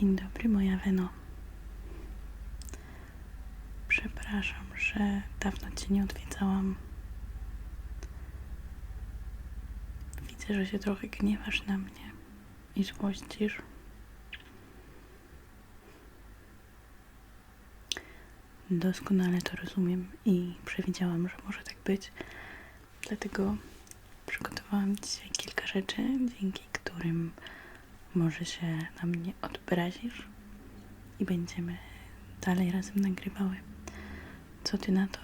Dzień dobry, moja Weno. Przepraszam, że dawno Cię nie odwiedzałam. Widzę, że się trochę gniewasz na mnie i złościsz. Doskonale to rozumiem i przewidziałam, że może tak być. Dlatego przygotowałam dzisiaj kilka rzeczy, dzięki którym może się na mnie odbrazisz i będziemy dalej razem nagrywały. Co ty na to?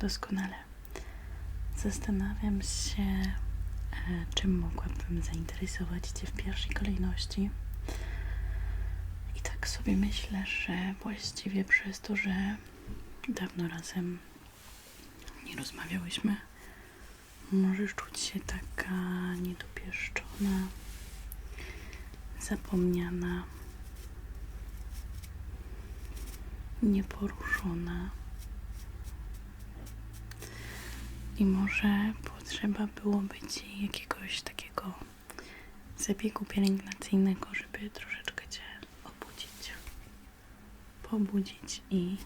Doskonale. Zastanawiam się, e, czym mogłabym zainteresować Cię w pierwszej kolejności. I tak sobie myślę, że właściwie przez to, że dawno razem nie rozmawiałyśmy, możesz czuć się taka niedopieszczona, zapomniana, nieporuszona. I może potrzeba byłoby ci jakiegoś takiego zabiegu pielęgnacyjnego, żeby troszeczkę cię obudzić, pobudzić i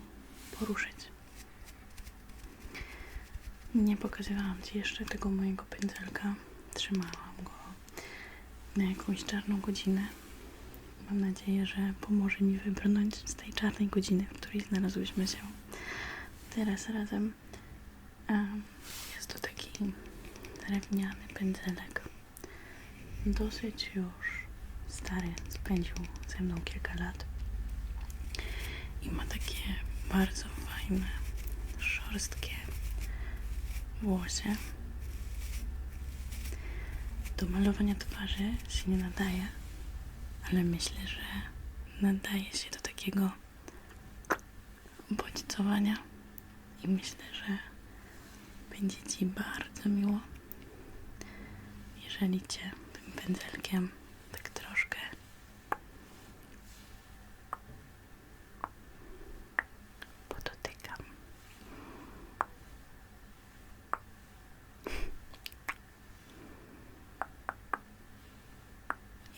poruszyć. Nie pokazywałam Ci jeszcze tego mojego pędzelka. Trzymałam go na jakąś czarną godzinę. Mam nadzieję, że pomoże mi wybrnąć z tej czarnej godziny, w której znalazłyśmy się teraz razem. Jest to taki drewniany pędzelek. Dosyć już stary, spędził ze mną kilka lat. I ma takie bardzo fajne, szorstkie włosie. Do malowania twarzy się nie nadaje, ale myślę, że nadaje się do takiego bodźcowania i myślę, że będzie Ci bardzo miło, jeżeli Cię tym pędzelkiem tak troszkę podotykam.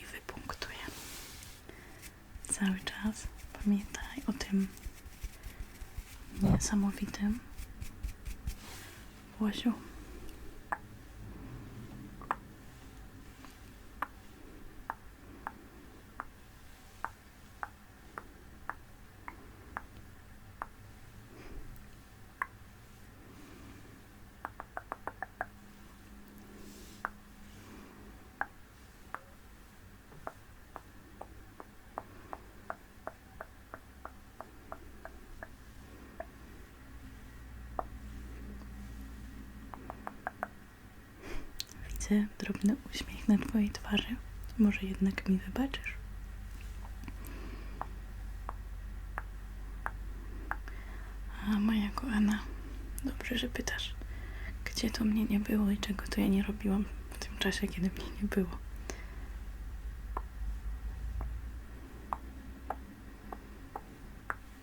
i wypunktuję. Cały czas pamiętaj o tym niesamowitym Łosiu. Widzę drobny uśmiech na Twojej twarzy. Może jednak mi wybaczysz? A moja kochana, dobrze, że pytasz, gdzie to mnie nie było i czego to ja nie robiłam w tym czasie, kiedy mnie nie było.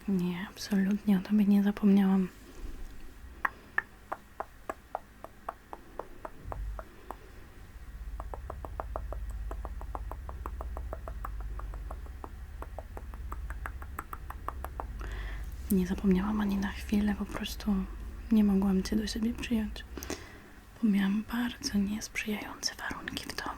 Nie, absolutnie o tobie nie zapomniałam. Nie zapomniałam ani na chwilę, po prostu nie mogłam Cię do siebie przyjąć, bo miałam bardzo niesprzyjające warunki w domu.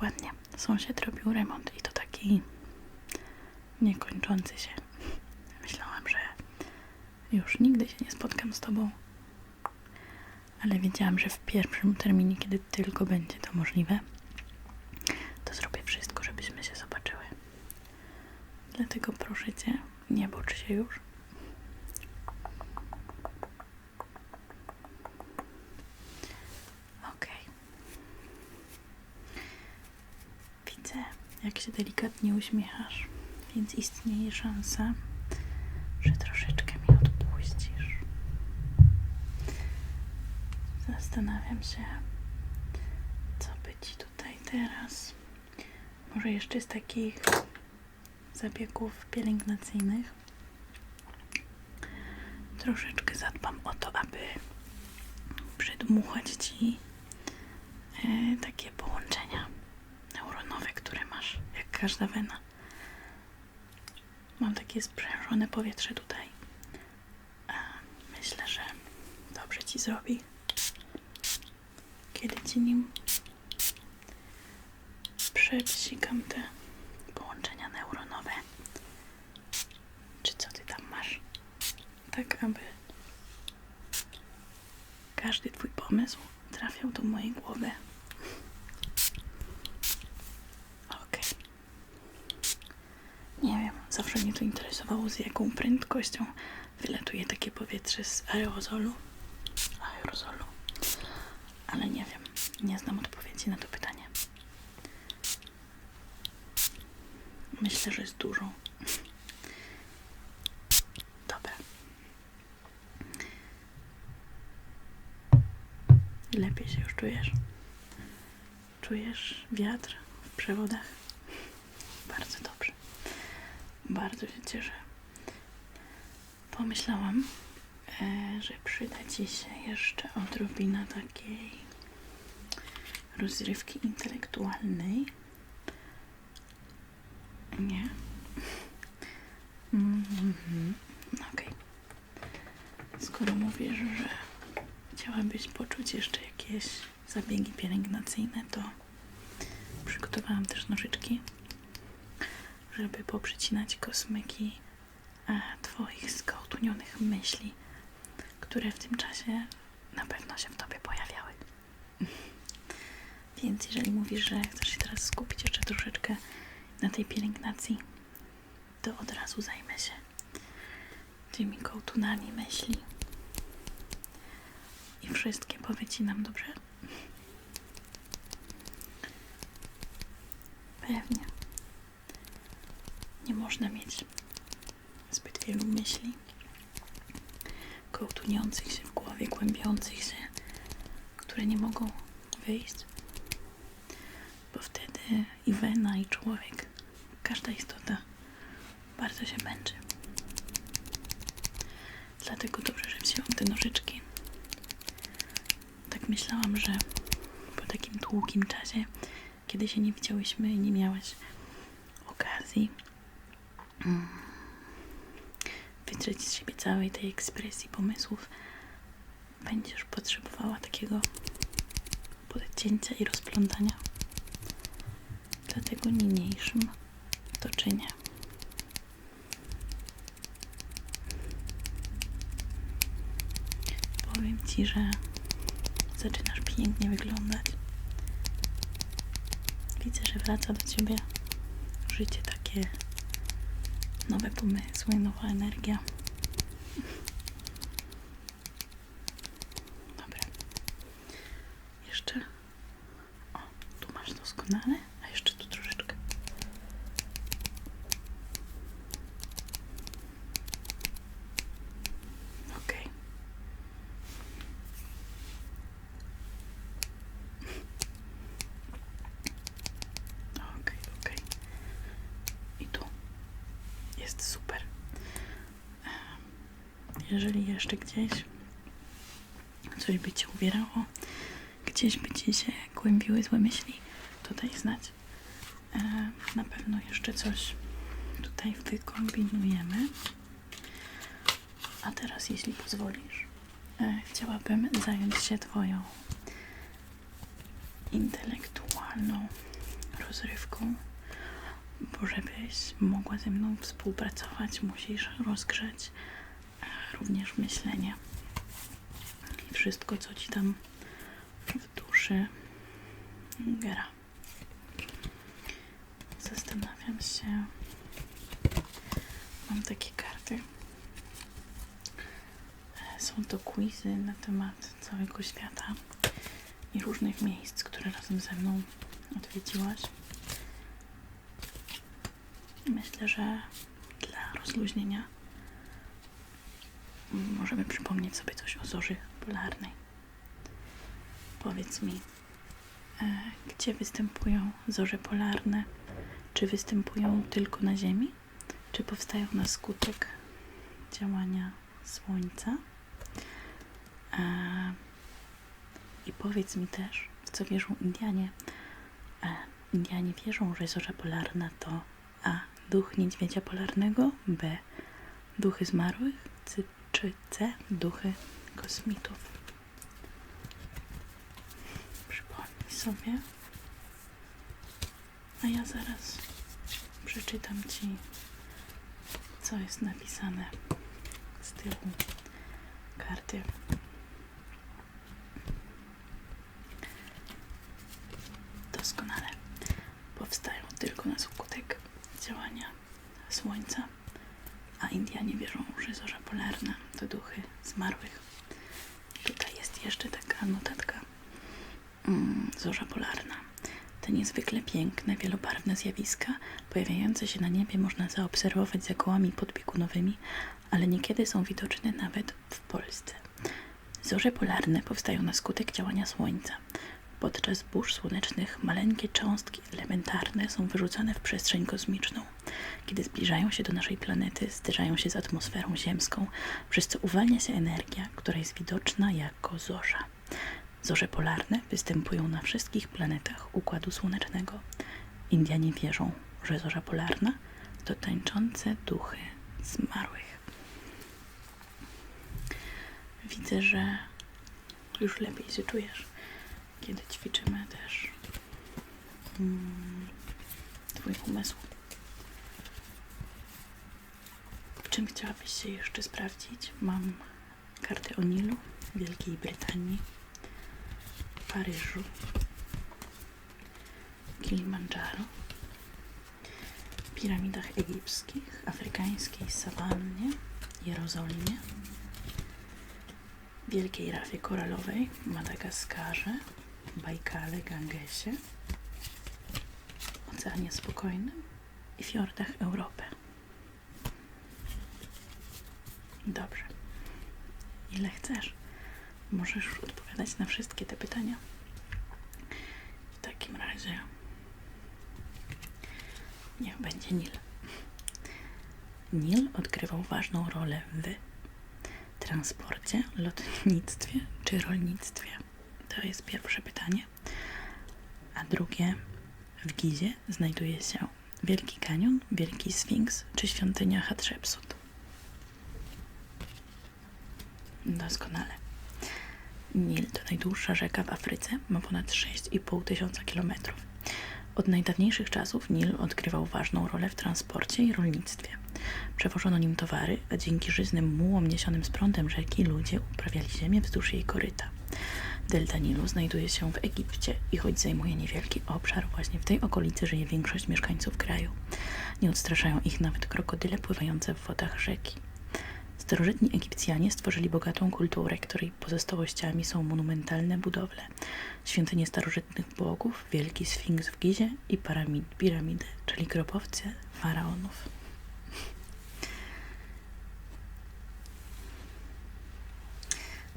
Dokładnie. Sąsiad robił remont i to taki niekończący się. Myślałam, że już nigdy się nie spotkam z tobą. Ale wiedziałam, że w pierwszym terminie, kiedy tylko będzie to możliwe, to zrobię wszystko, żebyśmy się zobaczyły. Dlatego proszę cię, nie bocz się już. Okej. Widzę, jak się delikatnie uśmiechasz, więc istnieje szansa, że troszeczkę mi odpuścisz. Zastanawiam się, co by ci tutaj teraz. Może jeszcze z takich zabiegów pielęgnacyjnych. Troszeczkę zadbam o to, aby przedmuchać ci e, takie połączenia neuronowe, które masz, jak każda wena. Mam takie sprzężone powietrze tutaj. Myślę, że dobrze ci zrobi, kiedy ci nim przepsikam te połączenia neuronowe. Czy co ty tam masz? Tak, aby każdy twój pomysł trafiał do mojej głowy. Okej. Nie wiem, zawsze mnie to interesowało, z jaką prędkością wylatuje takie powietrze z aerozolu. Aerozolu. Ale nie wiem, nie znam odpowiedzi na to pytanie. Myślę, że jest dużo. Dobra. Lepiej się już czujesz? Czujesz wiatr w przewodach? Bardzo dobrze. Bardzo się cieszę. Pomyślałam, e, że przyda Ci się jeszcze odrobina takiej rozrywki intelektualnej. Nie? Okej. Skoro mówisz, że chciałabyś poczuć jeszcze jakieś zabiegi pielęgnacyjne, to przygotowałam też nożyczki, żeby poprzycinać kosmyki e, Twoich skołtunionych myśli, które w tym czasie na pewno się w Tobie pojawiały. Więc jeżeli mówisz, że chcesz się teraz skupić jeszcze troszeczkę na tej pielęgnacji, to od razu zajmę się tymi kołtunami myśli. I wszystkie powycinam, dobrze? Pewnie. Można mieć zbyt wielu myśli kołtuniących się w głowie, kłębiących się, które nie mogą wyjść, bo wtedy i wena, i człowiek, każda istota bardzo się męczy. Dlatego dobrze, że wzięłam te nożyczki. Tak myślałam, że po takim długim czasie, kiedy się nie widziałyśmy i nie miałaś okazji wytrzeć z siebie całej tej ekspresji pomysłów, będziesz potrzebowała takiego podcięcia i rozplątania. Dlatego niniejszym to czynię. Powiem Ci, że zaczynasz pięknie wyglądać. Widzę, że wraca do Ciebie życie takie, nowe pomysły, nowa energia. Dobra. Jeszcze. O, tu masz doskonale, a jeszcze tu troszeczkę. Okej. Okej, okej. I tu jest super. Em, Jeżeli jeszcze gdzieś coś by cię uwierało, gdzieś by ci się głębiły złe myśli, to daj znać. Em, Na pewno jeszcze coś tutaj wykombinujemy. A teraz, jeśli pozwolisz, e, chciałabym zająć się Twoją intelektualną rozrywką, bo żebyś mogła ze mną współpracować, musisz rozgrzać e, również myślenie i wszystko, co ci tam w duszy gra. Zastanawiam się. Mam takie karty. Są to quizy na temat całego świata i różnych miejsc, które razem ze mną odwiedziłaś. Myślę, że dla rozluźnienia możemy przypomnieć sobie coś o zorzy polarnej. Powiedz mi, e, gdzie występują zorze polarne? Czy występują tylko na Ziemi? Czy powstają na skutek działania Słońca? E, I powiedz mi też, w co wierzą Indianie. E, Indianie wierzą, że zorza polarna to A. Duch niedźwiedzia polarnego, B. Duchy zmarłych, C, czy C. Duchy kosmitów. Przypomnij sobie. A ja zaraz przeczytam Ci, co jest napisane z tyłu karty. Doskonale. Powstają tylko na skutek działania Słońca, a Indianie wierzą, że zorza polarna to duchy zmarłych. Tutaj jest jeszcze taka notatka. Mm, zorza polarna. Te niezwykle piękne, wielobarwne zjawiska pojawiające się na niebie można zaobserwować za kołami podbiegunowymi, ale niekiedy są widoczne nawet w Polsce. Zorze polarne powstają na skutek działania Słońca. Podczas burz słonecznych maleńkie cząstki elementarne są wyrzucane w przestrzeń kosmiczną. Kiedy zbliżają się do naszej planety, zderzają się z atmosferą ziemską, przez co uwalnia się energia, która jest widoczna jako zorza. Zorze polarne występują na wszystkich planetach Układu Słonecznego. Indianie wierzą, że zorza polarna to tańczące duchy zmarłych. Widzę, że już lepiej się czujesz, kiedy ćwiczymy też mm, Twój umysł. Czym chciałabyś się jeszcze sprawdzić? Mam kartę o Nilu, Wielkiej Brytanii, Paryżu, Kilimandżaro, piramidach egipskich, afrykańskiej sawannie, Jerozolimie, Wielkiej Rafie Koralowej, Madagaskarze, Bajkale, Gangesie, Oceanie Spokojnym i fiordach Europy. Dobrze. Ile chcesz? Możesz już odpowiadać na wszystkie te pytania. W takim razie niech będzie Nil. Nil odgrywał ważną rolę w transporcie, lotnictwie czy rolnictwie? To jest pierwsze pytanie. A drugie, w Gizie znajduje się Wielki Kanion, Wielki Sfinks czy świątynia Hatshepsut? Doskonale. Nil to najdłuższa rzeka w Afryce, ma ponad 6,5 tysiąca kilometrów. Od najdawniejszych czasów Nil odgrywał ważną rolę w transporcie i rolnictwie. Przewożono nim towary, a dzięki żyznym mułom niesionym z prądem rzeki ludzie uprawiali ziemię wzdłuż jej koryta. Delta Nilu znajduje się w Egipcie i choć zajmuje niewielki obszar, właśnie w tej okolicy żyje większość mieszkańców kraju. Nie odstraszają ich nawet krokodyle pływające w wodach rzeki. Starożytni Egipcjanie stworzyli bogatą kulturę, której pozostałościami są monumentalne budowle, świątynie starożytnych bogów, wielki sfinks w Gizie i piramid, piramidy, czyli grobowce faraonów.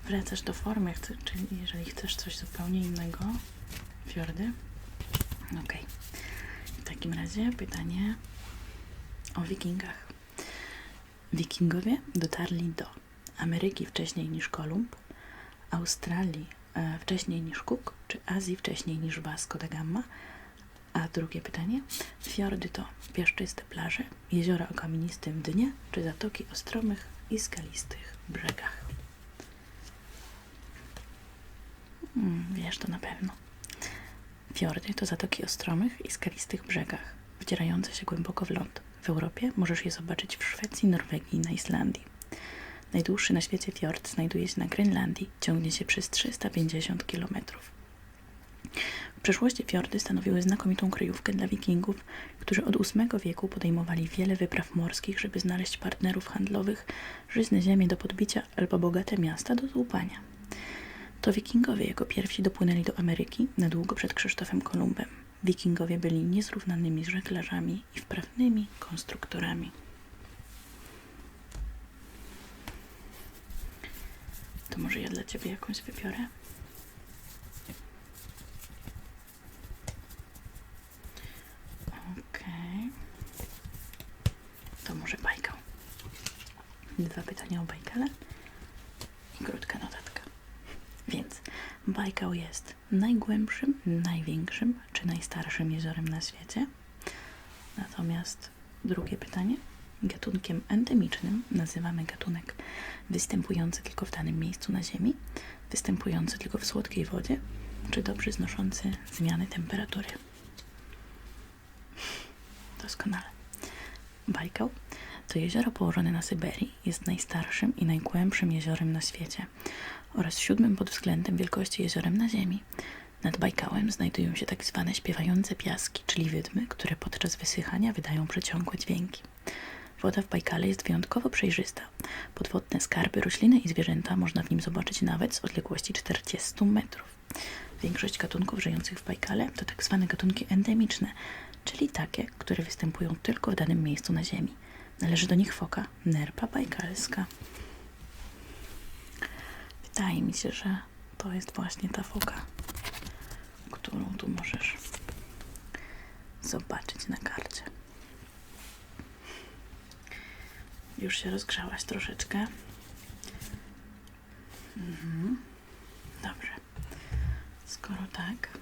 Wracasz do formy, czyli jeżeli chcesz coś zupełnie innego, fiordy. Ok. W takim razie pytanie o wikingach. Wikingowie dotarli do Ameryki wcześniej niż Kolumb, Australii e, wcześniej niż Cook, czy Azji wcześniej niż Vasco da Gama. A drugie pytanie, fiordy to piaszczyste plaże, jeziora o kamienistym dnie, czy zatoki o stromych i skalistych brzegach. Hmm, wiesz to na pewno. Fiordy to zatoki o stromych i skalistych brzegach, wdzierające się głęboko w ląd. W Europie możesz je zobaczyć w Szwecji, Norwegii i na Islandii. Najdłuższy na świecie fiord znajduje się na Grenlandii, ciągnie się przez 350 km. W przeszłości fiordy stanowiły znakomitą kryjówkę dla wikingów, którzy od VIII wieku podejmowali wiele wypraw morskich, żeby znaleźć partnerów handlowych, żyzne ziemie do podbicia albo bogate miasta do złupania. To wikingowie jako pierwsi dopłynęli do Ameryki na długo przed Krzysztofem Kolumbem. Wikingowie byli niezrównanymi żeglarzami i wprawnymi konstruktorami. To może ja dla Ciebie jakąś wybiorę? Okej. Okay. To może bajkę. Dwa pytania o bajkale i krótka notatka. Bajkał jest najgłębszym, największym czy najstarszym jeziorem na świecie. Natomiast drugie pytanie. Gatunkiem endemicznym nazywamy gatunek występujący tylko w danym miejscu na Ziemi, występujący tylko w słodkiej wodzie, czy dobrze znoszący zmiany temperatury. Doskonale. Bajkał to jezioro położone na Syberii jest najstarszym i najgłębszym jeziorem na świecie oraz siódmym pod względem wielkości jeziorem na Ziemi. Nad Bajkałem znajdują się tak zwane śpiewające piaski, czyli wydmy, które podczas wysychania wydają przeciągłe dźwięki. Woda w Bajkale jest wyjątkowo przejrzysta. Podwodne skarby, rośliny i zwierzęta można w nim zobaczyć nawet z odległości 40 metrów. Większość gatunków żyjących w Bajkale to tak zwane gatunki endemiczne, czyli takie, które występują tylko w danym miejscu na Ziemi. Należy do nich foka nerpa bajkalska. Wydaje mi się, że to jest właśnie ta foka, którą tu możesz zobaczyć na karcie. Już się rozgrzałaś troszeczkę. Mhm. Dobrze. Skoro tak,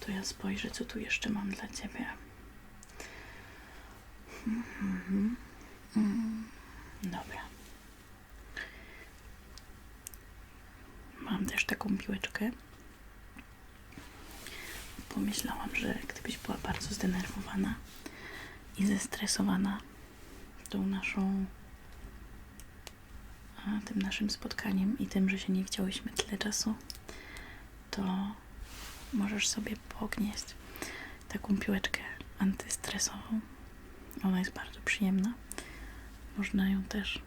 to ja spojrzę, co tu jeszcze mam dla Ciebie. Mhm. Mm. Dobra. Mam też taką piłeczkę. Pomyślałam, że gdybyś była bardzo zdenerwowana i zestresowana tą naszą tym naszym spotkaniem i tym, że się nie widziałyśmy tyle czasu, to możesz sobie pognieść taką piłeczkę antystresową. Ona jest bardzo przyjemna. Można ją też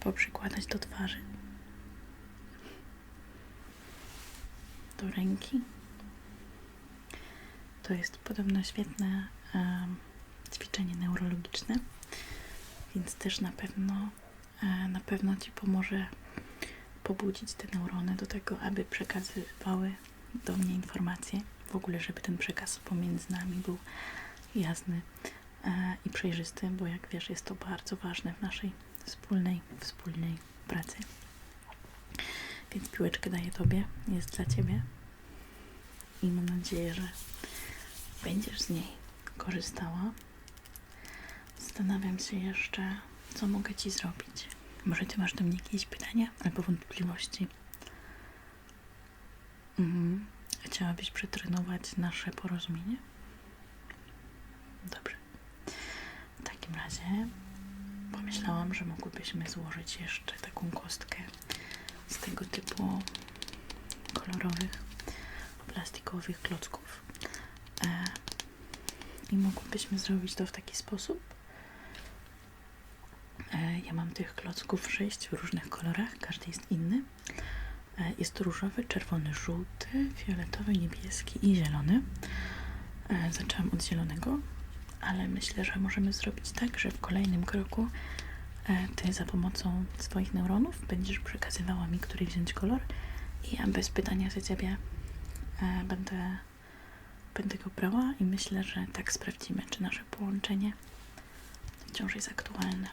poprzykładać do twarzy, do ręki. To jest podobno świetne em, ćwiczenie neurologiczne, więc też na pewno e, na pewno Ci pomoże pobudzić te neurony do tego, aby przekazywały do mnie informacje. W ogóle, żeby ten przekaz pomiędzy nami był jasny e, i przejrzysty, bo jak wiesz, jest to bardzo ważne w naszej wspólnej, wspólnej pracy. Więc piłeczkę daję Tobie, jest dla Ciebie i mam nadzieję, że będziesz z niej korzystała. Zastanawiam się jeszcze, co mogę Ci zrobić. Może Ty masz do mnie jakieś pytania albo wątpliwości? Mhm. Chciałabyś przetrenować nasze porozumienie? Dobrze. W takim razie pomyślałam, że mogłybyśmy złożyć jeszcze taką kostkę z tego typu kolorowych, plastikowych klocków. E, I mogłybyśmy zrobić to w taki sposób. E, ja mam tych klocków sześć w różnych kolorach, każdy jest inny. E, Jest różowy, czerwony, żółty, fioletowy, niebieski i zielony. Zaczęłam od zielonego, ale myślę, że możemy zrobić tak, że w kolejnym kroku Ty za pomocą swoich neuronów będziesz przekazywała mi, który wziąć kolor i ja bez pytania za Ciebie e, będę, będę go brała i myślę, że tak sprawdzimy, czy nasze połączenie wciąż jest aktualne.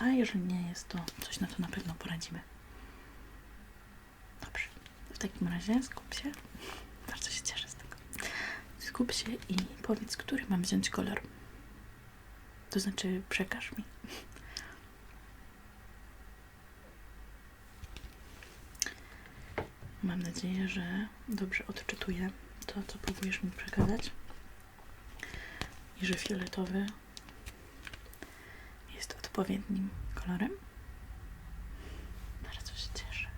A jeżeli nie jest, to coś na to na pewno poradzimy. Dobrze. W takim razie skup się. Bardzo się cieszę z tego. Skup się i powiedz, który mam wziąć kolor. To znaczy, przekaż mi. Mam nadzieję, że dobrze odczytuję to, co próbujesz mi przekazać. I że fioletowy jest odpowiednim kolorem. Bardzo się cieszę.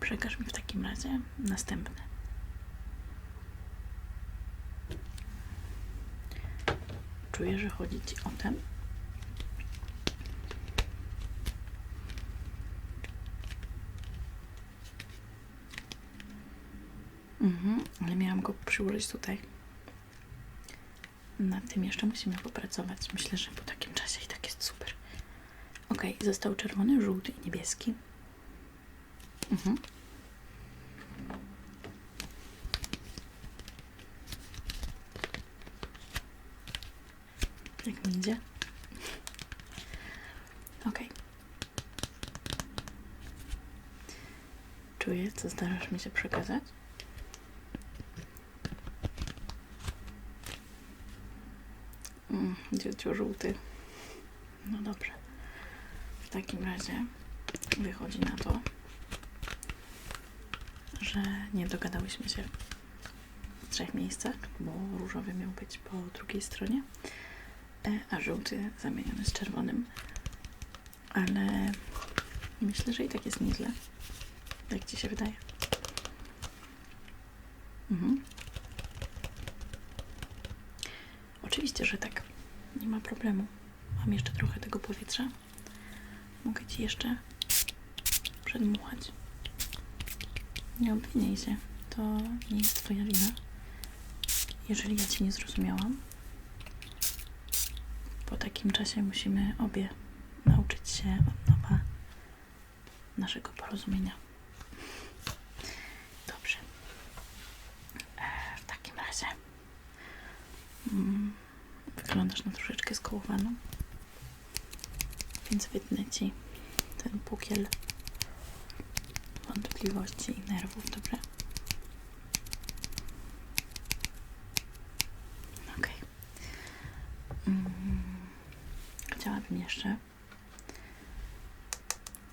Przekaż mi w takim razie następny. Czuję, że chodzi Ci o ten. Mhm, ale miałam go przyłożyć tutaj. Nad tym jeszcze musimy popracować. Myślę, że po takim czasie i tak jest super. Ok, został czerwony, żółty i niebieski. Mhm. Jak mi idzie? Ok. czuję, co starasz mi się przekazać? Mm, dzieciu żółty. No dobrze. W takim razie wychodzi na to, że nie dogadałyśmy się w trzech miejscach, bo różowy miał być po drugiej stronie, e, a żółty zamieniony z czerwonym. Ale myślę, że i tak jest nieźle. Jak ci się wydaje? Mhm. Oczywiście, że tak. Nie ma problemu. Mam jeszcze trochę tego powietrza. Mogę ci jeszcze przedmuchać. Nie obwiniaj się. To nie jest twoja wina. Jeżeli ja cię nie zrozumiałam, po takim czasie musimy obie nauczyć się od nowa naszego porozumienia. Dobrze. E, w takim razie mm, wyglądasz na troszeczkę skołowaną, więc wytnę ci ten pukiel wątpliwości i nerwów, dobra? Okej. Mm, chciałabym jeszcze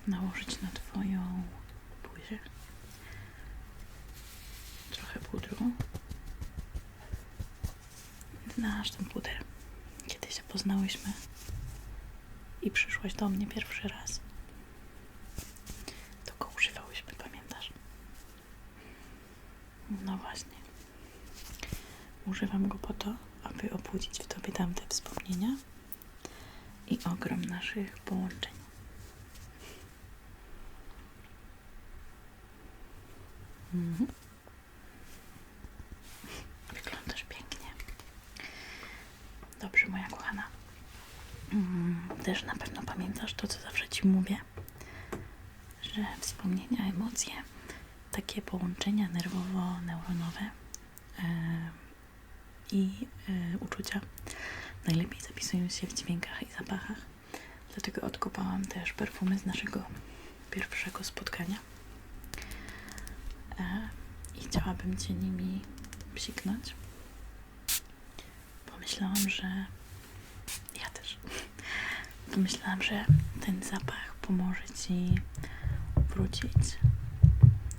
nałożyć na Twoją buzię trochę pudru. Znasz ten puder. Kiedy się poznałyśmy i przyszłaś do mnie pierwszy raz, go używałyśmy, pamiętasz? No właśnie. Używam go po to, aby obudzić w tobie tamte wspomnienia i ogrom naszych połączeń. Mhm. Wyglądasz pięknie. Dobrze, moja kochana. Mm, Też na pewno pamiętasz to, co zawsze ci mówię, że wspomnienia, emocje, takie połączenia nerwowo-neuronowe e, i e, uczucia najlepiej zapisują się w dźwiękach i zapachach. Dlatego odkopałam też perfumy z naszego pierwszego spotkania. E, I chciałabym Cię nimi psiknąć. Pomyślałam, że też. Pomyślałam, że ten zapach pomoże Ci wrócić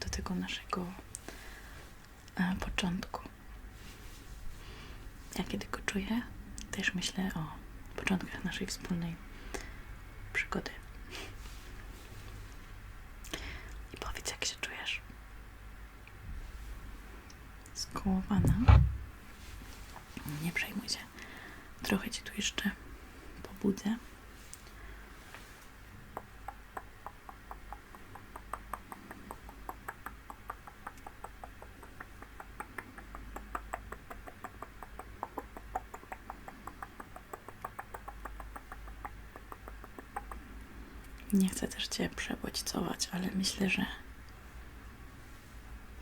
do tego naszego e, początku. Ja kiedy go czuję, też myślę o początkach naszej wspólnej przygody. I powiedz, jak się czujesz. Skołowana. Nie przejmuj się. Trochę ci tu jeszcze pobudzę. Nie chcę też Cię przebodźcować, ale myślę, że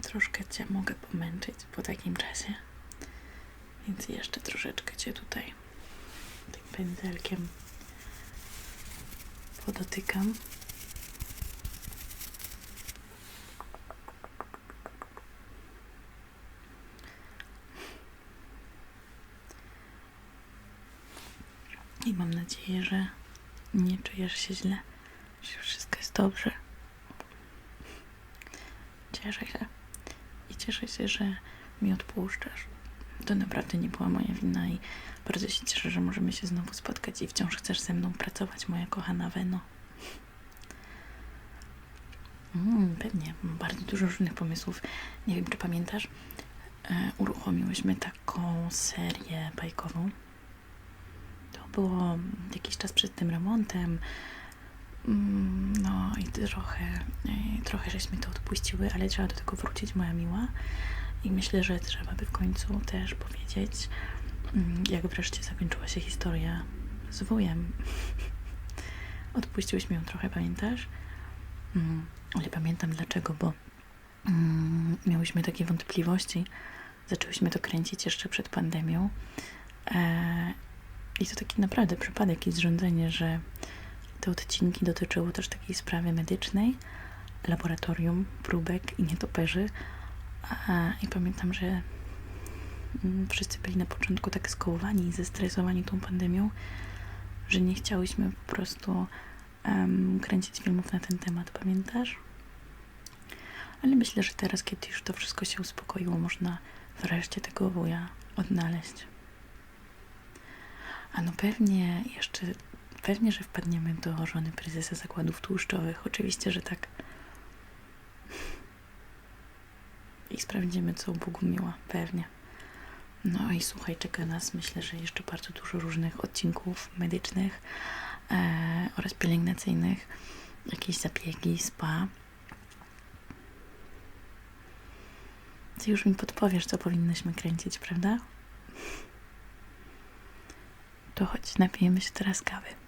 troszkę Cię mogę pomęczyć po takim czasie. Więc jeszcze troszeczkę Cię tutaj pędzelkiem podotykam. I mam nadzieję, że nie czujesz się źle, że wszystko jest dobrze. Cieszę się i cieszę się, że mi odpuszczasz. To naprawdę nie była moja wina i bardzo się cieszę, że możemy się znowu spotkać i wciąż chcesz ze mną pracować, moja kochana Weno. Mm, pewnie, bardzo dużo różnych pomysłów. Nie wiem, czy pamiętasz, e, uruchomiłyśmy taką serię bajkową. To było jakiś czas przed tym remontem. Mm, No i trochę, i trochę żeśmy to odpuściły, ale trzeba do tego wrócić, moja miła. I myślę, że trzeba by w końcu też powiedzieć, jak wreszcie zakończyła się historia z wujem. Odpuściłyśmy ją trochę, pamiętasz? Mm, Ale pamiętam dlaczego, bo mm, miałyśmy takie wątpliwości. Zaczęłyśmy to kręcić jeszcze przed pandemią. E, I to taki naprawdę przypadek i zrządzenie, że te odcinki dotyczyły też takiej sprawy medycznej, laboratorium próbek i nietoperzy. I pamiętam, że mm, wszyscy byli na początku tak skołowani i zestresowani tą pandemią, że nie chciałyśmy po prostu em, kręcić filmów na ten temat, pamiętasz? Ale myślę, że teraz, kiedy już to wszystko się uspokoiło, można wreszcie tego wuja odnaleźć. A no pewnie jeszcze, pewnie, że wpadniemy do żony prezesa zakładów tłuszczowych. Oczywiście, że tak. I sprawdzimy, co u Bogumiła. Pewnie. No i słuchaj, czeka nas, myślę, że jeszcze bardzo dużo różnych odcinków medycznych e, oraz pielęgnacyjnych, jakieś zabiegi, spa. Ty już mi podpowiesz, co powinnyśmy kręcić, prawda? To chodź, napijemy się teraz kawy.